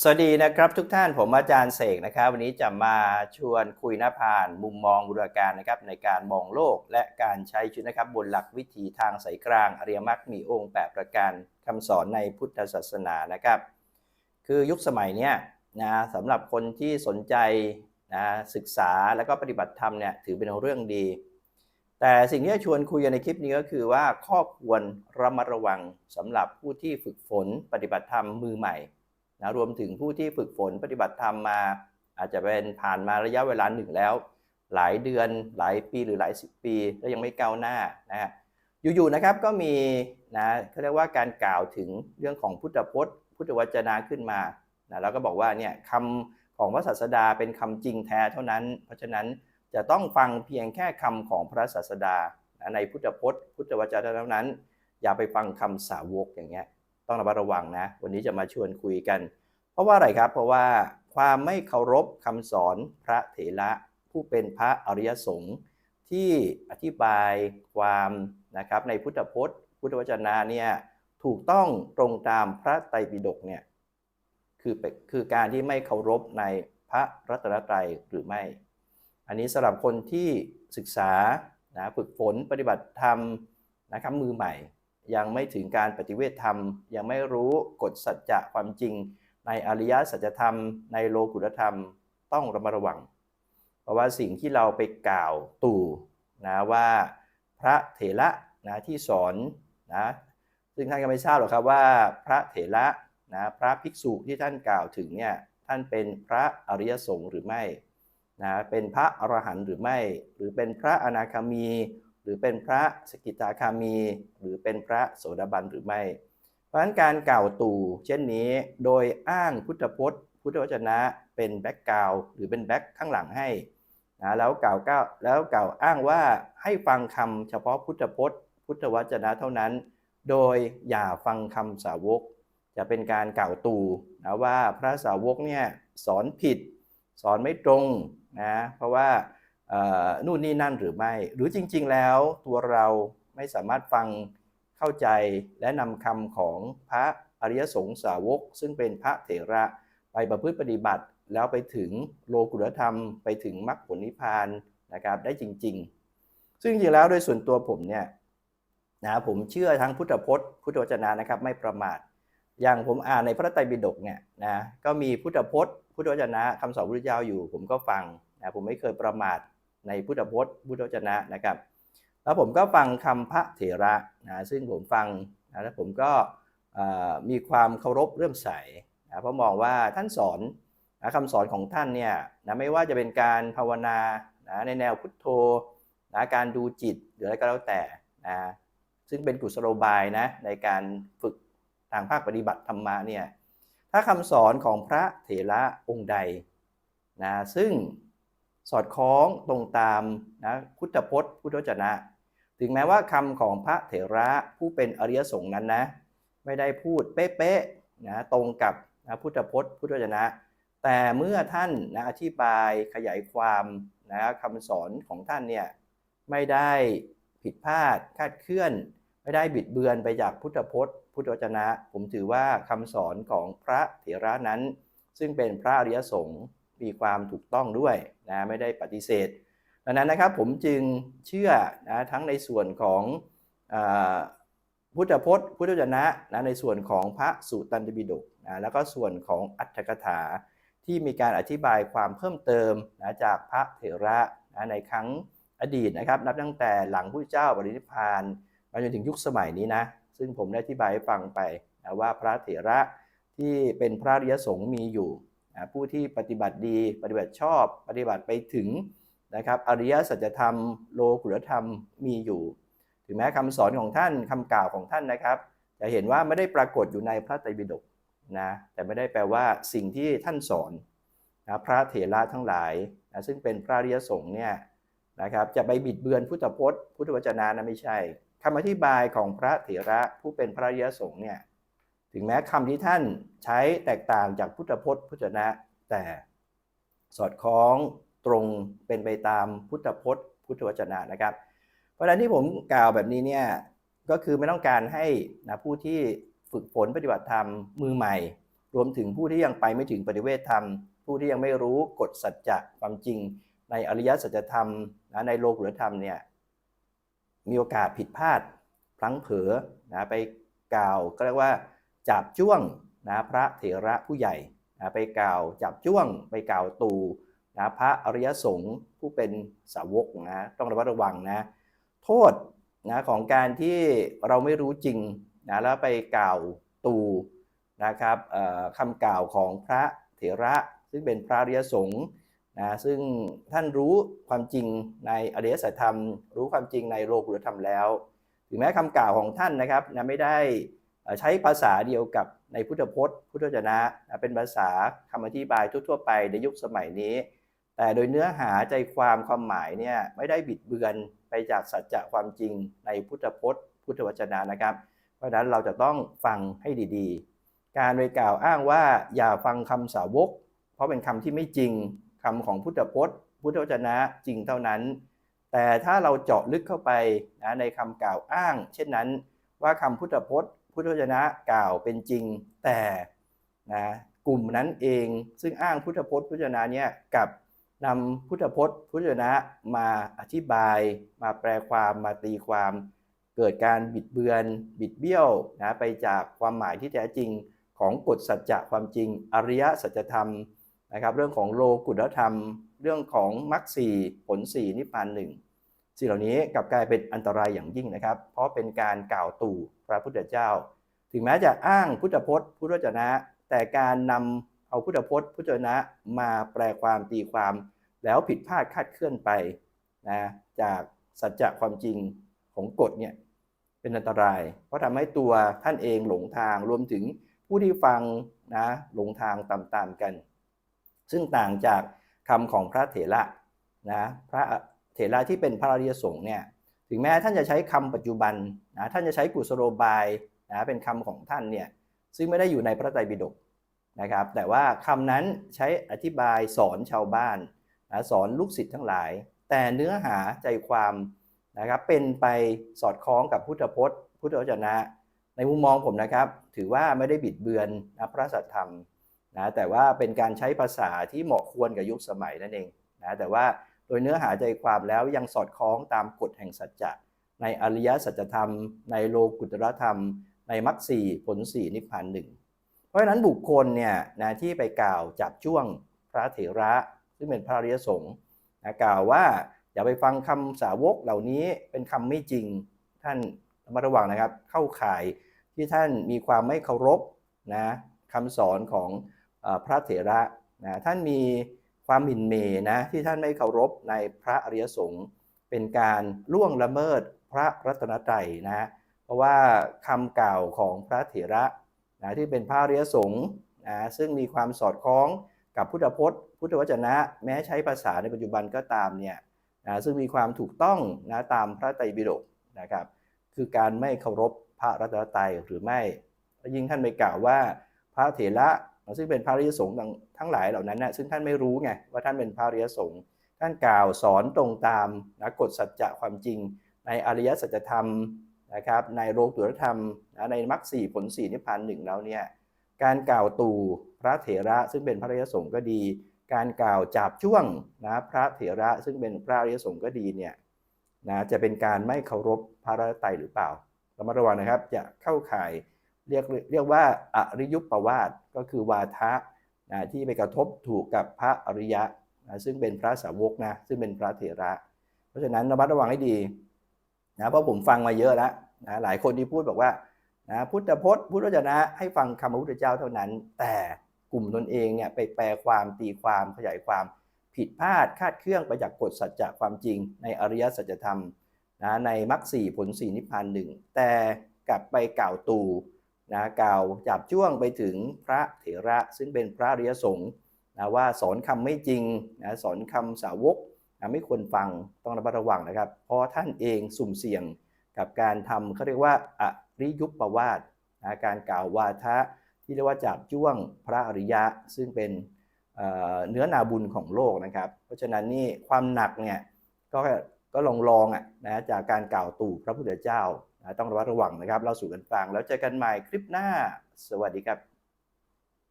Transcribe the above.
สวัสดีนะครับทุกท่านผมอาจารย์เสกนะครับ วันนี้จะมาชวนคุยหน้าผ่านมุมมองบูรการนะครับในการมองโลกและการใช้ชีวิตนะครับบนหลักวิถีทางสายกลางอริยมรรคมีองค์แปดประการคำสอนในพุทธศาสนานะครับ คือยุคสมัยเนี้ยนะสำหรับคนที่สนใจนะศึกษาแล้วก็ปฏิบัติธรรมเนี่ยถือเป็นเรื่องดี แต่สิ่งที่จะชวนคุยในคลิปนี้ก็คือว่าข้อควรระมัดระวังสำหรับผู้ที่ฝึกฝนปฏิบัติธรรมมือใหม่ นะรวมถึงผู้ที่ฝึกฝนปฏิบัติธรรมมา อาจจะเป็นผ่านมาระยะเวลาหนึ่งแล้ว หลายเดือนหลายปีหรือหลายสิบปีแล้วยังไม่ก้าวหน้านะฮะอยู่ๆนะครับก็มีนะเขาเรียกว่าการกล่าวถึงเรื่องของพุทธพจน์ พุทธวจนะขึ้นมานะแล้วก็บอกว่าเนี่ยคำของพระศาสดาเป็นคำจริงแท้เท่านั้น เพราะฉะนั้นจะต้องฟังเพียงแค่คำของพระศาสดานะในพุทธพจน์ พุทธวจนะเท่านั้น อย่าไปฟังคำสาวกอย่างเงี้ย ต้องระมัดระวังนะ วันนี้จะมาชวนคุยกัน เพราะว่าอะไรครับ เพราะว่าความไม่เคารพคำสอนพระเถระผู้เป็นพระอริยสงฆ์ที่อธิบายความนะครับในพุทธพจน์ พุทธวจนะเนี่ยถูกต้องตรงตามพระไตรปิฎกเนี่ยคือเป็นคือการที่ไม่เคารพในพระรัตนตรัยหรือไม่ อันนี้สำหรับคนที่ศึกษานะฝึกฝนปฏิบัติธรรมนะครับมือใหม่ ยังไม่ถึงการปฏิเวทธรรม ยังไม่รู้กฎสัจจะความจริง ในอริยสัจธรรม ในโลกุตธรรมต้องระมัดระวัง เพราะว่าสิ่งที่เราไปกล่าวตู่นะว่าพระเถระนะที่สอนนะซึ่งท่านก็ไม่ทราบหรอกครับว่าพระเถระนะพระภิกษุที่ท่านกล่าวถึงเนี่ยท่านเป็นพระอริยสงฆ์หรือไม่นะเป็นพระอรหันต์หรือไม่ หรือเป็นพระอนาคามี หรือเป็นพระสกิทาคามี หรือเป็นพระโสดาบันหรือไม่ เพราะฉะนั้นการกล่าวตู่เช่นนี้โดยอ้างพุทธพจน์ พุทธวจนะเป็นแบ็กกราวหรือเป็นแบ็กข้างหลังให้นะแล้วกล่าวก้าแล้วกล่าวอ้างว่าให้ฟังคำเฉพาะพุทธพจน์ พุทธวจนะเท่านั้น โดยอย่าฟังคำสาวก จะเป็นการกล่าวตู่นะว่าพระสาวกเนี่ยสอนผิด สอนไม่ตรงนะเพราะว่า นู่นนี่นั่นหรือไม่ หรือจริง ๆ แล้วตัวเราไม่สามารถฟังเข้าใจและนำคำของพระอริยสงฆ์สาวก ซึ่งเป็นพระเถระไปประพฤติปฏิบัติ แล้วไปถึงโลกุตธรรม ไปถึงมรรคผลนิพพานนะครับได้จริง ๆ ซึ่งจริงแล้วโดยส่วนตัวผมเนี่ยนะผมเชื่อทั้งพุทธพจน์ พุทธวจนะนะครับไม่ประมาท อย่างผมอ่านในพระไตรปิฎกเนี่ยนะก็มีพุทธพจน์ พุทธวจนะคำสอนพระพุทธเจ้าอยู่ ผมก็ฟังนะผมไม่เคยประมาท ในพุทธพจน์พุทธวจนะนะครับ แล้วผมก็ฟังคำพระเถระนะซึ่งผมฟังนะแล้วผมก็มีความเคารพเรื่มใสนะเพราะมองว่าท่านสอนนะคำสอนของท่านเนี่ยนะไม่ว่าจะเป็นการภาวนานะในแนวพุทโธนะการดูจิตหรืออะไรก็แล้วแต่นะซึ่งเป็นกุศโลบายนะในการฝึกทางภาคปฏิบัติธรรมะเนี่ยถ้าคำสอนของพระเถระองค์ใดนะซึ่ง สอดคล้องตรงตามนะพุทธพจน์พุทธวจนะ ถึงแม้ว่าคำของพระเถระผู้เป็นอริยสงฆ์นั้นนะไม่ได้พูดเป๊ะๆนะตรงกับนะพุทธพจน์พุทธวจนะ แต่เมื่อท่านนะอธิบายขยายความนะคำสอนของท่านเนี่ยไม่ได้ผิดพลาดคาดเคลื่อน ไม่ได้บิดเบือนไปจากพุทธพจน์ พุทธวจนะ ผมถือว่าคำสอนของพระเถระนั้น ซึ่งเป็นพระอริยสงฆ์ มีความถูกต้องด้วยนะไม่ได้ปฏิเสธ ดังนั้นนะครับผมจึงเชื่อนะทั้งในส่วนของอพุทธพจน์ พุทธวจนะนะในส่วนของพระสุตตันตบิฎกนะแล้วก็ส่วนของอัตถกถาที่มีการอธิบายความเพิ่มเติมนะจากพระเถระนะในครั้งอดีตนะครับ นับตั้งแต่หลังพระเจ้าบรินิพานมาจนถึงยุคสมัยนี้นะซึ่งผมได้อธิบายให้ฟังไปนะว่าพระเถระที่เป็นพระริยสงฆ์มีอยู่ ผู้ที่ปฏิบัติดีปฏิบัติชอบ ปฏิบัติไปถึงนะครับอริยสัจธรรมโลกุตธรรมมีอยู่ ถึงแม้คำสอนของท่านคำกล่าวของท่านนะครับ จะเห็นว่าไม่ได้ปรากฏอยู่ในพระไตรปิฎกนะแต่ไม่ได้แปลว่าสิ่งที่ท่านสอนนะพระเถระทั้งหลายนะซึ่งเป็นพระริยสงฆ์เนี่ยนะครับจะไปบิดเบือนพุทธพจน์ พุทธวจนะนะไม่ใช่คำอธิบายของพระเถระผู้เป็นพระริยสงฆ์เนี่ย ถึงแม้คำที่ท่านใช้แตกต่างจากพุทธพจน์พุทธนะ แต่สอดคล้องตรงเป็นไปตามพุทธพจน์ พุทธวจนะนะครับ เพราะฉะนั้นที่ผมกล่าวแบบนี้เนี่ยก็คือไม่ต้องการให้นะผู้ที่ฝึกฝนปฏิบัติธรรมมือใหม่ รวมถึงผู้ที่ยังไปไม่ถึงปฏิเวทธรรม ผู้ที่ยังไม่รู้กฎสัจจะความจริง ในอริยสัจธรรมนะในโลกุตธรรมเนี่ยมีโอกาสผิดพลาดพลั้งเผลอนะไปกล่าวก็เรียกว่า จับจ้วงนะพระเถระผู้ใหญ่นะไปกล่าวจับจ้วงไปกล่าวตูนะพระอริยสงฆ์ผู้เป็นสาวกนะต้องระมัดระวังนะโทษนะของการที่เราไม่รู้จริงนะแล้วไปกล่าวตูนะครับคำกล่าวของพระเถระ ซึ่งเป็นพระอริยสงฆ์นะซึ่งท่านรู้ความจริงในอริยสัจธรรม รู้ความจริงในโลกุตธรรมแล้ว ถึงแม้คำกล่าวของท่านนะครับนะไม่ได้ ใช้ภาษาเดียวกับในพุทธพจน์ พุทธวจนะ เป็นภาษาคำอธิบายทั่วๆไปในยุคสมัยนี้ แต่โดยเนื้อหาใจความความหมายเนี่ยไม่ได้บิดเบือนไปจากสัจจะความจริงในพุทธพจน์ พุทธวจนะนะครับ เพราะฉะนั้นเราจะต้องฟังให้ดีๆ การไปกล่าวอ้างว่าอย่าฟังคำสาวก เพราะเป็นคำที่ไม่จริงคำของพุทธพจน์ พุทธวจนะจริงเท่านั้น แต่ถ้าเราเจาะลึกเข้าไปนะในคำกล่าวอ้าง เช่นนั้นว่าคำพุทธพจน์ พุทธวจนะกล่าวเป็นจริง แต่นะกลุ่มนั้นเองซึ่งอ้างพุทธพจน์พุทธวจนะเนี่ยกับนำพุทธพจน์ พุทธวจนะมาอธิบาย มาแปลความมาตีความ เกิดการบิดเบือนบิดเบี้ยวนะไปจากความหมายที่แท้จริงของกฎสัจจะความจริง อริยสัจธรรมนะครับ เรื่องของโลกุตธรรม เรื่องของมรรคสี่ผลสี่นิพพานหนึ่ง สิ่งเหล่านี้กลับกลายเป็นอันตรายอย่างยิ่งนะครับ เพราะเป็นการกล่าวตู่พระพุทธเจ้า ถึงแม้จะอ้างพุทธพจน์ พุทธวจนะ แต่การนำเอาพุทธพจน์ พุทธวจนะมาแปลความตีความ แล้วผิดพลาดคาดเคลื่อนไปนะจากสัจจะความจริงของกฎเนี่ยเป็นอันตราย เพราะทำให้ตัวท่านเองหลงทางรวมถึงผู้ที่ฟังนะหลงทางตามๆกัน ซึ่งต่างจากคำของพระเถระนะพระ เถระที่เป็นพระอริยสงฆ์เนี่ยถึงแม้ท่านจะใช้คำปัจจุบันนะท่านจะใช้กุศโลบายนะเป็นคำของท่านเนี่ยซึ่งไม่ได้อยู่ในพระไตรปิฎกนะครับ แต่ว่าคำนั้นใช้อธิบายสอนชาวบ้านนะสอนลูกศิษย์ทั้งหลาย แต่เนื้อหาใจความนะครับเป็นไปสอดคล้องกับพุทธพจน์ พุทธวจนะ ในมุมมองผมนะครับ ถือว่าไม่ได้บิดเบือนนะพระสัทธรรมนะแต่ว่าเป็นการใช้ภาษาที่เหมาะควรกับยุคสมัยนั่นเองนะแต่ว่า ดยเนื้อหาใจความแล้วยังสอดคล้องตามกฎแห่งสัจจะ ในอริยสัจธรรม ในโลกุตรธรรม ในมรรคสี่ผลสี่นิพพานหนึ่งเพราะฉะนั้นบุคคลเนี่ยนะที่ไปกล่าวจับจ้วงพระเถระซึ่งเป็นพระริยสงฆ์นะกล่าวว่าอย่าไปฟังคำสาวกเหล่านี้เป็นคำไม่จริงท่านระมัดระวังนะครับ เข้าข่ายที่ท่านมีความไม่เคารพนะคำสอนของอพระเถระนะท่านมี ความหมิ่นเมนะที่ท่านไม่เคารพในพระอริยสงฆ์เป็นการล่วงละเมิดพระรัตนตรัยนะเพราะว่าคำกล่าวของพระเถระนะที่เป็นพระอริยสงฆ์นะซึ่งมีความสอดคล้องกับพุทธพจน์ พุทธวจนะ แม้ใช้ภาษาในปัจจุบันก็ตามเนี่ยนะซึ่งมีความถูกต้องนะตามพระไตรปิฎกนะครับ คือการไม่เคารพพระรัตนตรัยหรือไม่ยิ่งท่านไปกล่าวว่าพระเถระ ซึ่งเป็นพระริยสงฆ์ทั้งหลายเหล่านั้นนะซึ่งท่านไม่รู้ไงว่าท่านเป็นพระริยสงฆ์ท่านกล่าวสอนตรงตามนะกฎสัจจะความจริง ในอริยสัจธรรมนะครับในโลกุตรธรรมนะในมรรคสี่ผลสี่นิพพานหนึ่งแล้วเนี่ยการกล่าวตู่พระเถระซึ่งเป็นพระริยสงฆ์ก็ดี การกล่าวจับช่วงนะพระเถระซึ่งเป็นพระริยสงฆ์ก็ดีเนี่ยนะจะเป็นการไม่เคารพพระรัตนตรัยหรือเปล่าระมัดระวังนะครับจะเข้าข่าย เรียกเรียกว่าอริยุปปวาทก็คือวาทะนะที่ไปกระทบถูกกับพระอริยะนะซึ่งเป็นพระสาวกนะซึ่งเป็นพระเถระ เพราะฉะนั้นระมัดระวังให้ดีนะเพราะผมฟังมาเยอะแล้วนะหลายคนที่พูดบอกว่านะพุทธพจน์พุทธวจนะให้ฟังคำพระพุทธเจ้าเท่านั้น แต่กลุ่มตนเองเนี่ยไปแปลความตีความขยายความผิดพลาดคาดเคลื่อนไปจากกฎสัจจะความจริง ในอริยสัจธรรมนะในมรรคสี่ผลสี่นิพพานหนึ่งแต่กลับไปกล่าวตู่ นะกล่าวจับจ้วงไปถึงพระเถระซึ่งเป็นพระอริยสงฆ์นะว่าสอนคำไม่จริงนะสอนคำสาวกนะไม่ควรฟังต้องระมัดระวังนะครับ เพราะท่านเองสุ่มเสี่ยงกับการทำเขาเรียกว่าอริยุปปวาทนะการกล่าววาทะที่เรียกว่าจับจ้วงพระอริยะ ซึ่งเป็นเนื้อนาบุญของโลกนะครับ เพราะฉะนั้นนี่ความหนักเนี่ยก็ก็ลองลองอะนะจากการกล่าวตู่พระพุทธเจ้า ต้องระมัดระวังนะครับเราสู่กันฟังแล้วเจอกันใหม่คลิปหน้า สวัสดีครับ